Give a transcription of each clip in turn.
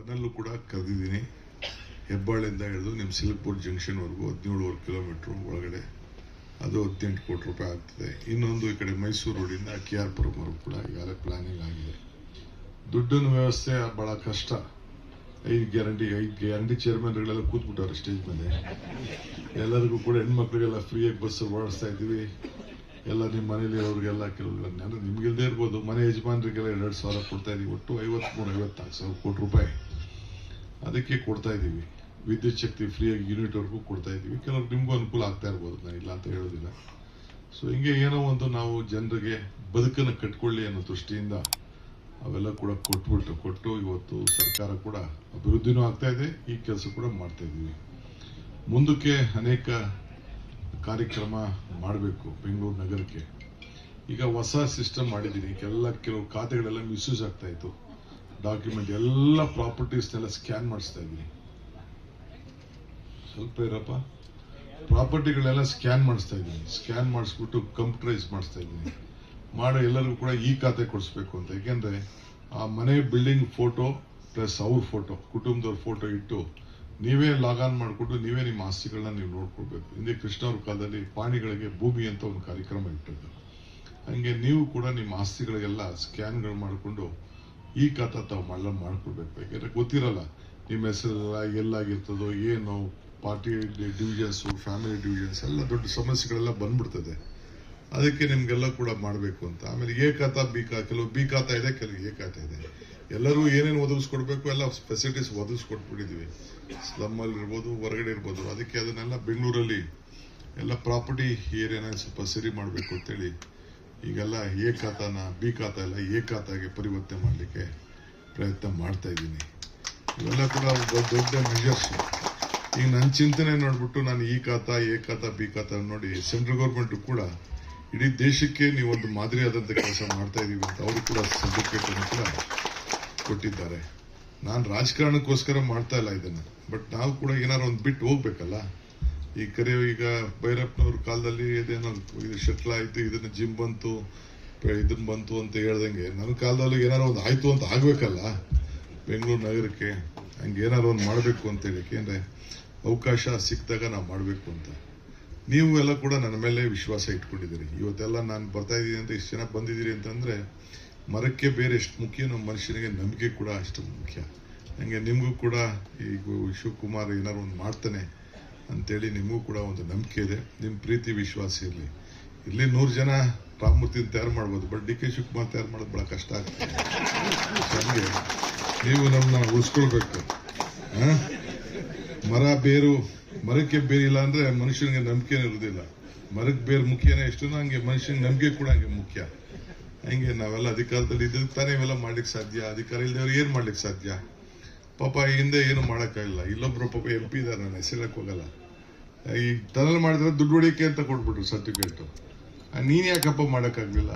Tunnel ಕೂಡ ಕರೆದಿದ್ದೀನಿ. ಹೆಬ್ಬಾಳಿಂದ ಹಿಡಿದು ನಿಮ್ಮ ಸಿಲ್ಕ್ಪುರ್ ಜಂಕ್ಷನ್ವರೆಗೂ ಹದಿನೇಳುವರೆ ಕಿಲೋಮೀಟ್ರ್ ಒಳಗಡೆ ಅದು ಹದಿನೆಂಟು ಕೋಟಿ ರೂಪಾಯಿ ಆಗ್ತದೆ. ಇನ್ನೊಂದು ಈ ಕಡೆ ಮೈಸೂರು ರೋಡಿಂದ ಕೆ ಆರ್ ಪುರಮ್ವರೆಗೂ ಕೂಡ ಈಗಾಗಲೇ ಪ್ಲಾನಿಂಗ್ ಆಗಿದೆ. ದುಡ್ಡಿನ ವ್ಯವಸ್ಥೆ ಭಾಳ ಕಷ್ಟ. ಐದು ಗ್ಯಾರಂಟಿ ಐದು ಗ್ಯಾರಂಟಿ ಚೇರ್ಮನ್ಗಳೆಲ್ಲ ಕೂತ್ಬಿಟ್ಟವ್ರೆ ಸ್ಟೇಜ್ ಮೇಲೆ. ಎಲ್ಲರಿಗೂ ಕೂಡ ಹೆಣ್ಮಕ್ಳಿಗೆಲ್ಲ ಫ್ರೀಯಾಗಿ ಬಸ್ ಓಡಿಸ್ತಾ ಇದ್ದೀವಿ. ಎಲ್ಲ ನಿಮ್ಮ ಮನೇಲಿ ಅವ್ರಿಗೆಲ್ಲ ಕೆಲವು ನಾನು ನಿಮ್ಗಿಲ್ಲದೆ ಇರ್ಬೋದು. ಮನೆ ಯಜಮಾನರಿಗೆಲ್ಲ ಎರಡು ಸಾವಿರ ಕೊಡ್ತಾ ಇದೀವಿ. ಒಟ್ಟು ಐವತ್ಮೂರು ಐವತ್ನಾಲ್ಕು ಸಾವಿರ ಕೋಟಿ ರೂಪಾಯಿ. ಅದಕ್ಕೆ ಕೊಡ್ತಾ ಇದ್ದೀವಿ ವಿದ್ಯುತ್ ಶಕ್ತಿ ಫ್ರೀಯಾಗಿ ಯೂನಿಟ್ವರೆಗೂ ಕೊಡ್ತಾ ಇದ್ದೀವಿ ಕೆಲವ್ರು ನಿಮಗೂ ಅನುಕೂಲ ಆಗ್ತಾ ಇರ್ಬೋದು. ನಾನು ಇಲ್ಲ ಅಂತ ಹೇಳೋದಿಲ್ಲ. ಸೊ ಹಿಂಗೆ ಏನೋ ಒಂದು ನಾವು ಜನರಿಗೆ ಬದುಕನ್ನು ಕಟ್ಕೊಳ್ಳಿ ಅನ್ನೋ ದೃಷ್ಟಿಯಿಂದ ಅವೆಲ್ಲ ಕೂಡ ಕೊಟ್ಬಿಟ್ಟು, ಕೊಟ್ಟು ಇವತ್ತು ಸರ್ಕಾರ ಕೂಡ ಅಭಿವೃದ್ಧಿನೂ ಆಗ್ತಾ ಇದೆ. ಈ ಕೆಲಸ ಕೂಡ ಮಾಡ್ತಾ ಇದ್ದೀವಿ ಮುಂದಕ್ಕೆ ಅನೇಕ ಕಾರ್ಯಕ್ರಮ ಮಾಡಬೇಕು ಬೆಂಗಳೂರು ನಗರಕ್ಕೆ. ಈಗ ಹೊಸ ಸಿಸ್ಟಮ್ ಮಾಡಿದ್ದೀನಿ ಎಲ್ಲ ಕೆಲವು ಖಾತೆಗಳೆಲ್ಲ ಮಿಸ್ಯೂಸ್ ಆಗ್ತಾ ಇತ್ತು. ಡಾಕ್ಯುಮೆಂಟ್ ಎಲ್ಲ ಪ್ರಾಪರ್ಟೀಸ್ನೆಲ್ಲ ಸ್ಕ್ಯಾನ್ ಮಾಡಿಸ್ತಾ ಇದ್ದೀನಿ. ಸ್ವಲ್ಪ ಇರಪ್ಪ. ಪ್ರಾಪರ್ಟಿಗಳೆಲ್ಲ ಸ್ಕ್ಯಾನ್ ಮಾಡಿಸ್ತಾ ಇದ್ದೀನಿ. ಸ್ಕ್ಯಾನ್ ಮಾಡಿಸ್ಬಿಟ್ಟು ಕಂಪ್ಯೂಟರೈಸ್ ಮಾಡಿಸ್ತಾ ಇದ್ದೀನಿ. ಮಾಡೋ ಎಲ್ಲರಿಗೂ ಕೂಡ ಈ ಖಾತೆ ಕೊಡಿಸ್ಬೇಕು ಅಂತ. ಯಾಕೆಂದರೆ ಆ ಮನೆ ಬಿಲ್ಡಿಂಗ್ ಫೋಟೋ ಪ್ಲಸ್ ಅವ್ರ ಫೋಟೋ ಕುಟುಂಬದವ್ರ ಫೋಟೋ ಇಟ್ಟು ನೀವೇ ಲಾಗ್ ಆನ್ ಮಾಡಿಕೊಂಡು ನೀವೇ ನಿಮ್ಮ ಆಸ್ತಿಗಳನ್ನ ನೀವು ನೋಡ್ಕೊಳ್ಬೇಕು. ಹಿಂದೆ ಕೃಷ್ಣ ಅವ್ರ ಕಾಲದಲ್ಲಿ ಪಾಣಿಗಳಿಗೆ ಭೂಮಿ ಅಂತ ಒಂದು ಕಾರ್ಯಕ್ರಮ ಇಟ್ಟಿದ್ದರು ಹಂಗೆ ನೀವು ಕೂಡ ನಿಮ್ಮ ಆಸ್ತಿಗಳಿಗೆಲ್ಲ ಸ್ಕ್ಯಾನ್ಗಳು ಮಾಡಿಕೊಂಡು ಈ ಖಾತಾ ತಾವು ಮಳ್ಳ ಮಾಡ್ಕೊಳ್ಬೇಕು. ಯಾಕೆಂದ್ರೆ ಗೊತ್ತಿರಲ್ಲ, ನಿಮ್ಮ ಹೆಸರೆಲ್ಲ ಎಲ್ಲಾಗಿರ್ತದೋ, ಏನು, ಪಾರ್ಟಿ ಡಿವಿಜನ್ಸು, ಫ್ಯಾಮಿಲಿ ಡಿವಿಜನ್ಸ್, ಎಲ್ಲ ದೊಡ್ಡ ಸಮಸ್ಯೆಗಳೆಲ್ಲ ಬಂದ್ಬಿಡ್ತದೆ. ಅದಕ್ಕೆ ನಿಮಗೆಲ್ಲ ಕೂಡ ಮಾಡಬೇಕು ಅಂತ. ಆಮೇಲೆ ಎ ಖಾತಾ, ಬಿ ಖಾ, ಕೆಲವು ಬಿ ಖಾತಾ ಇದೆ, ಕೆಲವು ಎ ಇದೆ. ಎಲ್ಲರೂ ಏನೇನು ಒದಗಿಸ್ಕೊಡ್ಬೇಕು ಎಲ್ಲ ಫೆಸಿಲಿಟೀಸ್ ಒದಗಿಸ್ಕೊಟ್ಬಿಟ್ಟಿದ್ವಿ. ಸ್ಲಮ್ ಅಲ್ಲಿ ಇರ್ಬೋದು, ಹೊರಗಡೆ ಇರ್ಬೋದು. ಅದಕ್ಕೆ ಅದನ್ನೆಲ್ಲ ಬೆಂಗಳೂರಲ್ಲಿ ಎಲ್ಲ ಪ್ರಾಪರ್ಟಿ ಏರಿಯಾನ ಸ್ವಲ್ಪ ಸರಿ ಮಾಡಬೇಕು ಅಂತೇಳಿ ಈಗೆಲ್ಲ ಎ ಖಾತಾನ ಬಿ ಖಾತ ಎಲ್ಲ ಎ ಖಾತಾಗೆ ಪರಿವರ್ತನೆ ಮಾಡಲಿಕ್ಕೆ ಪ್ರಯತ್ನ ಮಾಡ್ತಾ ಇದ್ದೀನಿ. ಇವೆಲ್ಲ ಕೂಡ ದೊಡ್ಡ ಮೆಜರ್ಸ್ ಈಗ ನನ್ನ ಚಿಂತನೆ ನೋಡ್ಬಿಟ್ಟು ನಾನು ಈ ಖಾತಾ ಎ ಖಾತಾ ಬಿ ಖಾತ ನೋಡಿ ಸೆಂಟ್ರಲ್ ಗೌರ್ಮೆಂಟ್ ಕೂಡ ಇಡೀ ದೇಶಕ್ಕೆ ನೀವು ಒಂದು ಮಾದರಿಯಾದಂಥ ಕೆಲಸ ಮಾಡ್ತಾ ಇದ್ದೀವಿ ಅಂತ ಅವರು ಕೂಡ ಅನ್ನು ಕೂಡ ಕೊಟ್ಟಿದ್ದಾರೆ. ನಾನು ರಾಜಕಾರಣಕ್ಕೋಸ್ಕರ ಮಾಡ್ತಾ ಇಲ್ಲ ಇದನ್ನು. ಬಟ್ ನಾವು ಕೂಡ ಏನಾರು ಒಂದು ಬಿಟ್ಟು ಹೋಗ್ಬೇಕಲ್ಲ? ಈ ಕರೆ ಈಗ ಭೈರಪ್ಪನವ್ರ ಕಾಲದಲ್ಲಿ ಇದೇನೋ ಇದು ಶಟ್ಲ್ ಆಯ್ತು, ಇದನ್ನ ಜಿಮ್ ಬಂತು ಇದನ್ನು ಇದನ್ ಬಂತು ಅಂತ ಹೇಳ್ದಂಗೆ ನನ್ನ ಕಾಲದಲ್ಲಿ ಏನಾರು ಒಂದು ಆಯ್ತು ಅಂತ ಆಗ್ಬೇಕಲ್ಲ? ಬೆಂಗಳೂರು ನಗರಕ್ಕೆ ಹಂಗೆ ಏನಾರು ಒಂದು ಮಾಡಬೇಕು ಅಂತೇಳಿ ಯಾಕೆಂದರೆ ಅವಕಾಶ ಸಿಕ್ಕಿದಾಗ ನಾವು ಮಾಡಬೇಕು ಅಂತ. ನೀವು ಎಲ್ಲ ಕೂಡ ನನ್ನ ಮೇಲೆ ವಿಶ್ವಾಸ ಇಟ್ಕೊಂಡಿದ್ದೀರಿ. ಇವತ್ತೆಲ್ಲ ನಾನು ಬರ್ತಾ ಇದ್ದೀನಿ ಅಂತ ಇಷ್ಟು ಜನ ಬಂದಿದ್ದೀರಿ ಅಂತಂದ್ರೆ ಮರಕ್ಕೆ ಬೇರೆ ಎಷ್ಟು ಮುಖ್ಯನೋ ಮನುಷ್ಯನಿಗೆ ನಂಬಿಕೆ ಕೂಡ ಅಷ್ಟು ಮುಖ್ಯ. ಹಂಗೆ ನಿಮಗೂ ಕೂಡ ಈ ಗು- ಶಿವಕುಮಾರ್ ಏನಾರು ಒಂದು ಮಾಡ್ತಾನೆ ಅಂತೇಳಿ ನಿಮಗೂ ಕೂಡ ಒಂದು ನಂಬಿಕೆ ಇದೆ. ನಿಮ್ಮ ಪ್ರೀತಿ, ವಿಶ್ವಾಸ ಇರಲಿ. ಇಲ್ಲಿ ನೂರು ಜನ ರಾಮಮೂರ್ತಿನ ತಯಾರು ಮಾಡ್ಬೋದು, ಬಟ್ ಡಿ ಕೆ ಶಿವಕುಮಾರ್ ತಯಾರು ಮಾಡೋದು ಬಹಳ ಕಷ್ಟ ಆಗ್ತದೆ ಹಂಗೆ ನೀವು ನಮ್ಮನ್ನ ಉಳಿಸ್ಕೊಳ್ಬೇಕು? ಮರ ಬೇರು, ಮರಕ್ಕೆ ಬೇರಿಲ್ಲ ಅಂದರೆ ಮನುಷ್ಯನಿಗೆ ನಂಬಿಕೆ ಇರೋದಿಲ್ಲ ಮರಕ್ಕೆ ಬೇರು ಮುಖ್ಯನೇ ಎಷ್ಟು ಹಂಗೆ ಮನುಷ್ಯನಿಗೆ ನಂಬಿಕೆ ಕೂಡ ಹಂಗೆ ಮುಖ್ಯ. ಹಂಗೆ ನಾವೆಲ್ಲ ಅಧಿಕಾರದಲ್ಲಿ ಇದ್ರೆ ತಾನೇ ಇವೆಲ್ಲ ಮಾಡ್ಲಿಕ್ಕೆ ಸಾಧ್ಯ? ಅಧಿಕಾರ ಇಲ್ಲದವ್ರು ಏನು ಮಾಡ್ಲಿಕ್ಕೆ ಸಾಧ್ಯ? ಪಾಪ ಹಿಂದೆ ಏನು ಮಾಡೋಕ್ಕಾಗಿಲ್ಲ. ಇಲ್ಲೊಬ್ರು ಪಾಪ ಎಂ ಪಿ ಇದಾರೆ, ನಾನು ಹೆಸರಕ್ಕೆ ಹೋಗಲ್ಲ. ಈ ಟನಲ್ ಮಾಡಿದ್ರೆ ದುಡ್ಡು ಹೊಡಿಕೆ ಅಂತ ಕೊಟ್ಬಿಟ್ರು ಸರ್ಟಿಫಿಕೇಟ್ ನೀನು ಯಾಕಪ್ಪ ಮಾಡೋಕ್ಕಾಗ್ಲಿಲ್ಲ?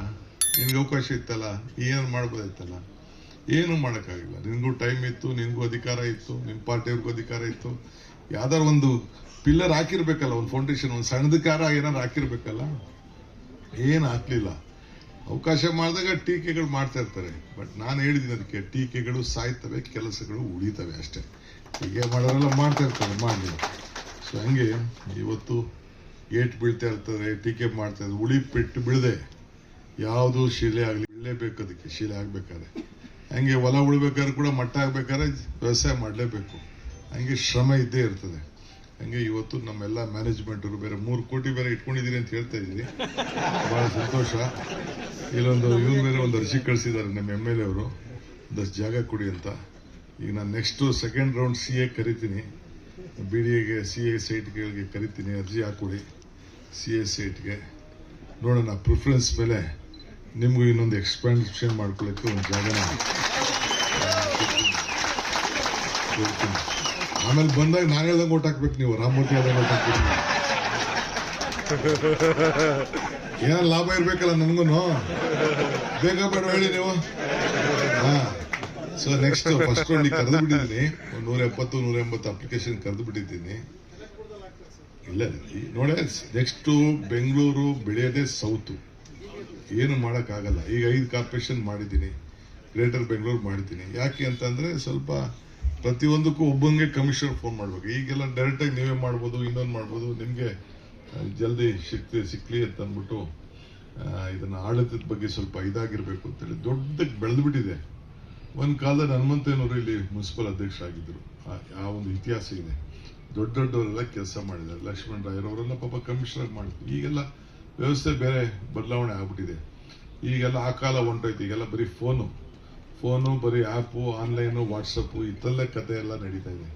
ನಿನ್ಗೆ ಅವಕಾಶ ಇತ್ತಲ್ಲ? ಏನು ಮಾಡ್ಬೋದಾಯ್ತಲ್ಲ? ಏನು ಮಾಡೋಕ್ಕಾಗಿಲ್ಲ. ನಿನ್ಗೂ ಟೈಮ್ ಇತ್ತು, ನಿನ್ಗೂ ಅಧಿಕಾರ ಇತ್ತು ನಿಮ್ಮ ಪಾರ್ಟಿಯವ್ರಿಗೂ ಅಧಿಕಾರ ಇತ್ತು. ಯಾವ್ದಾರು ಒಂದು ಪಿಲ್ಲರ್ ಹಾಕಿರ್ಬೇಕಲ್ಲ, ಒಂದು ಫೌಂಡೇಶನ್ ಒಂದು ಸಣ್ಣದಕ್ಕಾರ ಏನಾರು ಹಾಕಿರ್ಬೇಕಲ್ಲ? ಏನು ಹಾಕ್ಲಿಲ್ಲ. ಅವಕಾಶ ಮಾಡಿದಾಗ ಟೀಕೆಗಳು ಮಾಡ್ತಾ ಇರ್ತಾರೆ. ಬಟ್ ನಾನು ಹೇಳಿದ್ದೀನಿ ಅದಕ್ಕೆ ಟೀಕೆಗಳು ಸಾಯ್ತವೆ, ಕೆಲಸಗಳು ಉಳಿತವೆ ಅಷ್ಟೇ. ಹೀಗೆ ಮಾಡೋರೆಲ್ಲ ಮಾಡ್ತಾ ಇರ್ತಾರೆ ಮಾಡಿ ಸೊ ಹಂಗೆ ಇವತ್ತು ಏಟ್ ಬೀಳ್ತಾ ಇರ್ತಾರೆ ಟೀಕೆ ಮಾಡ್ತಾ ಇರ್ತಾರೆ ಉಳಿ ಪೆಟ್ಟು ಬೀಳದೆ ಯಾವುದು ಶಿಲೆ ಆಗಲಿ ಬೀಳಲೇಬೇಕು ಅದಕ್ಕೆ, ಶಿಲೆ ಆಗ್ಬೇಕಾದ್ರೆ. ಹಂಗೆ ಹೊಲ ಉಳ್ಬೇಕಾದ್ರೆ ಕೂಡ ಮಟ್ಟ ಆಗ್ಬೇಕಾದ್ರೆ ವ್ಯವಸಾಯ ಮಾಡಲೇಬೇಕು. ಹಂಗೆ ಶ್ರಮ ಇದ್ದೇ ಇರ್ತದೆ. ಹಂಗೆ ಇವತ್ತು ನಮ್ಮೆಲ್ಲ ಮ್ಯಾನೇಜ್ಮೆಂಟ್ ಬೇರೆ ಮೂರು ಕೋಟಿ ಬೇರೆ ಇಟ್ಕೊಂಡಿದ್ದೀರಿ ಅಂತ ಹೇಳ್ತಾ ಇದ್ದೀರಿ ಬಹಳ ಸಂತೋಷ. ಇಲ್ಲೊಂದು ಇವ್ರು ಬೇರೆ ಒಂದು ಅರ್ಜಿ ಕಳಿಸಿದ್ದಾರೆ ನಮ್ಮ ಎಂ ಎಲ್ ಎ ಅವರು. ಒಂದಷ್ಟು ಜಾಗ ಕೊಡಿ ಅಂತ. ಈಗ ನಾನು next second round C A ಕರಿತೀನಿ. ಬಿ ಡಿ ಎಗೆ ಸಿ ಎ ಸೈಟ್ಗಳಿಗೆ ಕರಿತೀನಿ. ಅರ್ಜಿ ಹಾಕೊಡಿ. ಸಿ ಎ ಸೈಟ್ಗೆ ನೋಡೋಣ ಪ್ರಿಫರೆನ್ಸ್ ಮೇಲೆ ನಿಮಗೂ ಇನ್ನೊಂದು ಎಕ್ಸ್ಪ್ಯಾನ್ಷನ್ ಮಾಡ್ಕೊಳ್ಳೋಕ್ಕೆ ಒಂದು ಜಾಗನ. ಆಮೇಲೆ ಬಂದಾಗ ನಾನು ಹೇಳ್ದಂಗೆ ಓಟ್ ಹಾಕ್ಬೇಕು ನೀವು. ರಾಮಮೂರ್ತಿ ಹೇಳ್ದಂಗೆ ಓಟ್ ಹಾಕ್ಬೇಕು ಏನೋ ಲಾಭ ಇರ್ಬೇಕಲ್ಲ ನನಗೂ ಬೇಗ ಬೇಡ ಹೇಳಿ ನೀವು. ಹಾ. ಸೊ ನೆಕ್ಸ್ಟ್ ಫಸ್ಟ್ ರೌಂಡ್ ಕರೆದು ಬಿಟ್ಟಿದ್ದೀನಿ. ಒಂದು ನೂರ ಎಪ್ಪತ್ತು ನೂರ ಎಂಬತ್ತು ಅಪ್ಲಿಕೇಶನ್ ಕರೆದು ಬಿಟ್ಟಿದ್ದೀನಿ. ಇಲ್ಲ ನೋಡೆ ನೆಕ್ಸ್ಟ್ ಬೆಂಗಳೂರು, ಬೆಳೆಯೋದೇ ಸೌತು. ಏನು ಮಾಡೋಕ್ಕಾಗಲ್ಲ. ಈಗ ಐದು ಕಾರ್ಪೊರೇಷನ್ ಮಾಡಿದ್ದೀನಿ. ಗ್ರೇಟರ್ ಬೆಂಗಳೂರು ಮಾಡಿದ್ದೀನಿ ಯಾಕೆ ಅಂತಂದರೆ ಸ್ವಲ್ಪ ಪ್ರತಿಯೊಂದಕ್ಕೂ ಒಬ್ಬಂಗೆ ಕಮಿಷನರ್ ಫೋನ್ ಮಾಡಬೇಕು. ಈಗೆಲ್ಲ ಡೈರೆಕ್ಟ್ ಆಗಿ ನೀವೇ ಮಾಡ್ಬೋದು, ಇನ್ನೊಂದು ಮಾಡ್ಬೋದು, ನಿಮಗೆ ಜಲ್ದಿ ಸಿಕ್ತಿ, ಸಿಕ್ಲಿ ಅಂತ ಅಂದ್ಬಿಟ್ಟು ಇದನ್ನು ಆಡಳಿತದ ಬಗ್ಗೆ ಸ್ವಲ್ಪ ಇದಾಗಿರ್ಬೇಕು ಅಂತೇಳಿ ದೊಡ್ಡಕ್ಕೆ ಬೆಳೆದ್ಬಿಟ್ಟಿದೆ. ಒಂದು ಕಾಲದಲ್ಲಿ ಹನುಮಂತೇನವರು ಇಲ್ಲಿ ಮುನ್ಸಿಪಲ್ ಅಧ್ಯಕ್ಷರಾಗಿದ್ದರು. ಆ- ಆ ಒಂದು ಇತಿಹಾಸ ಇದೆ. ದೊಡ್ಡ ದೊಡ್ಡವರೆಲ್ಲ ಕೆಲಸ ಮಾಡಿದ್ದಾರೆ. ಲಕ್ಷ್ಮಣ್ ರಾಯರವರೆಲ್ಲ ಪಾಪ ಕಮಿಷನರ್ ಮಾಡಿದ್ರು. ಈಗೆಲ್ಲ ವ್ಯವಸ್ಥೆ ಬೇರೆ ಬದಲಾವಣೆ ಆಗ್ಬಿಟ್ಟಿದೆ. ಈಗೆಲ್ಲ ಆ ಕಾಲ ಹೊಂಟೋಯ್ತು. ಈಗೆಲ್ಲ ಬರೀ ಫೋನು. ಫೋನು, ಬರೀ ಆ್ಯಪು ಆನ್ಲೈನು, ವಾಟ್ಸಪ್ಪು ಇತ್ತಲ್ಲೇ ಕತೆ ಎಲ್ಲ ನಡೀತಾ ಇದೆ.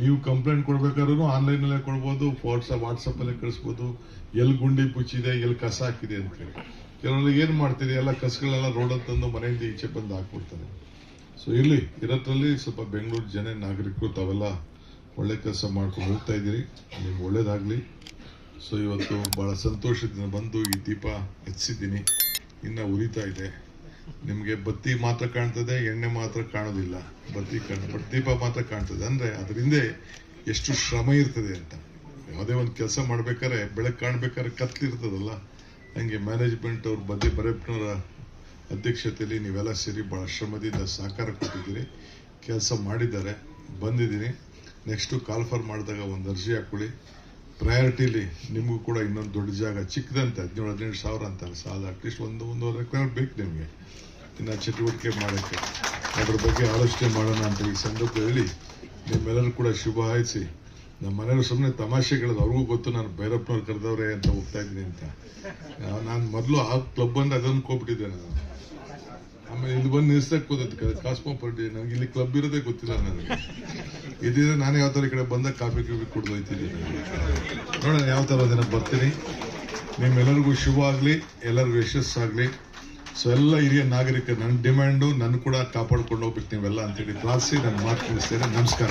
ನೀವು ಕಂಪ್ಲೇಂಟ್ ಕೊಡ್ಬೇಕಾದ್ರೂ ಆನ್ಲೈನಲ್ಲೇ ಕೊಡ್ಬೋದು ವಾಟ್ಸಪ್ ವಾಟ್ಸಪ್ಪಲ್ಲೇ ಕಳಿಸ್ಬೋದು. ಎಲ್ಲಿ ಗುಂಡಿ ಪುಚ್ಚಿದೆ ಎಲ್ಲಿ ಕಸ ಹಾಕಿದೆ ಅಂತೇಳಿ ಕೆಲವರಿಗೆ ಏನು ಮಾಡ್ತೀರಿ, ಎಲ್ಲ ಕಸಗಳೆಲ್ಲ ರೋಡಲ್ಲಿ ತಂದು ಮನೆಯಿಂದ ಈಚೆ ಬಂದು ಹಾಕ್ಬಿಡ್ತಾರೆ. ಸೊ ಇರ್ಲಿ ಇರೋದ್ರಲ್ಲಿ ಸ್ವಲ್ಪ ಬೆಂಗಳೂರು ಜನ ನಾಗರಿಕರು ತಾವೆಲ್ಲ ಒಳ್ಳೆ ಕೆಲಸ ಮಾಡ್ಕೊಂಡು ಹೋಗ್ತಾ ಇದ್ದೀರಿ. ನಿಮ್ಗೆ ಒಳ್ಳೇದಾಗ್ಲಿ. ಸೊ ಇವತ್ತು ಬಹಳ ಸಂತೋಷದಿಂದ ಬಂದು ಈ ದೀಪ ಹಚ್ಚಿದ್ದೀನಿ ಇನ್ನ ಉರಿತಾ ಇದೆ. ನಿಮಗೆ ಬತ್ತಿ ಮಾತ್ರ ಕಾಣ್ತದೆ, ಎಣ್ಣೆ ಮಾತ್ರ ಕಾಣೋದಿಲ್ಲ. ಬತ್ತಿ ಕಾಣ ದೀಪ ಮಾತ್ರ ಕಾಣ್ತದೆ. ಅಂದ್ರೆ ಅದ್ರ ಹಿಂದೆ ಎಷ್ಟು ಶ್ರಮ ಇರ್ತದೆ ಅಂತ. ಯಾವುದೇ ಒಂದು ಕೆಲಸ ಮಾಡ್ಬೇಕಾದ್ರೆ ಬೆಳಕು ಕಾಣ್ಬೇಕಾದ್ರೆ ಕತ್ಲಿರ್ತದಲ್ಲ ಹಂಗೆ ಮ್ಯಾನೇಜ್ಮೆಂಟ್ ಅವ್ರ ಬದಿ ಬರೆಪ್ಪನವರ ಅಧ್ಯಕ್ಷತೆಯಲ್ಲಿ ನೀವೆಲ್ಲ ಸೇರಿ ಬಹಳ ಶ್ರಮದಿಂದ ಸಹಕಾರ ಕೊಟ್ಟಿದ್ದೀರಿ. ಕೆಲಸ ಮಾಡಿದ್ದಾರೆ, ಬಂದಿದ್ದೀನಿ. ನೆಕ್ಸ್ಟು ಕಾಲ್ಫರ್ ಮಾಡಿದಾಗ ಒಂದು ಅರ್ಜಿ ಹಾಕೊಳ್ಳಿ. ಪ್ರಯಾರಿಟಿಲಿ ನಿಮಗೂ ಕೂಡ ಇನ್ನೊಂದು ದೊಡ್ಡ ಜಾಗ ಚಿಕ್ಕದಂತೆ, ಹದಿನೇಳು, ಹದಿನೆಂಟು ಸಾವಿರ ಅಂತಾರೆ ಸಾಲ ಅಟ್ಲೀಸ್ಟ್ ಒಂದು, ಒಂದೂವರೆ ಎಕರೆ ಬೇಕು ನಿಮಗೆ. ಇನ್ನು ಚಟುವಟಿಕೆ ಮಾಡೋಕ್ಕೆ. ಅದ್ರ ಬಗ್ಗೆ ಆಲೋಚನೆ ಮಾಡೋಣ ಅಂತ ಈ ಸಂದರ್ಭದಲ್ಲಿ ನಿಮ್ಮೆಲ್ಲರೂ ಕೂಡ ಶುಭ ಹಾಯಿಸಿ ನಮ್ಮ ಮನೆಯವರು ಸುಮ್ಮನೆ ತಮಾಷೆಗಳದು ಅವ್ರಿಗೂ ಗೊತ್ತು ನಾನು ಭೈರಪ್ಪನವ್ರು ಕರೆದವ್ರೆ ಅಂತ ಹೋಗ್ತಾ ಇದ್ದೀನಿ ಅಂತ. ನಾನು ಮೊದಲು ಆ ಕ್ಲಬ್ ಬಂದು ಅದನ್ನು ಹೋಗ್ಬಿಟ್ಟಿದ್ದೆ ನಾನು. ಆಮೇಲೆ ಇಲ್ಲಿ ಬಂದು ನಿಲ್ಸಕ್ ಕೂತೈತೆ ಕಾಸ್ಮೋಪಾಲಿಟಿ. ನನಗೆ ಇಲ್ಲಿ ಕ್ಲಬ್ ಇರೋದೇ ಗೊತ್ತಿಲ್ಲ ನನಗೆ. ಇದ್ರೆ ನಾನು ಯಾವ ಥರ ಈ ಕಡೆ ಬಂದಾಗ ಕಾಫಿ ಕಾಫಿ ಕುಡ್ದು ಹೋಯ್ತೀನಿ ನೋಡೋಣ ಯಾವ ಥರ ದಿನ ಬರ್ತೀನಿ. ನಿಮ್ಮೆಲ್ಲರಿಗೂ ಶುಭ ಆಗಲಿ, ಎಲ್ಲರಿಗೂ ಯಶಸ್ಸಾಗಲಿ ಸೊ ಎಲ್ಲ ಹಿರಿಯ ನಾಗರಿಕ ನನ್ನ ಡಿಮ್ಯಾಂಡು ನನ್ನ ಕೂಡ ಕಾಪಾಡ್ಕೊಂಡು ಹೋಗ್ಬೇಕು ನೀವೆಲ್ಲ ಅಂತೇಳಿ ಕ್ಲಾಸಿ ನಾನು ಮಾತು ತಿಳಿಸ್ತೇನೆ ನಮಸ್ಕಾರ.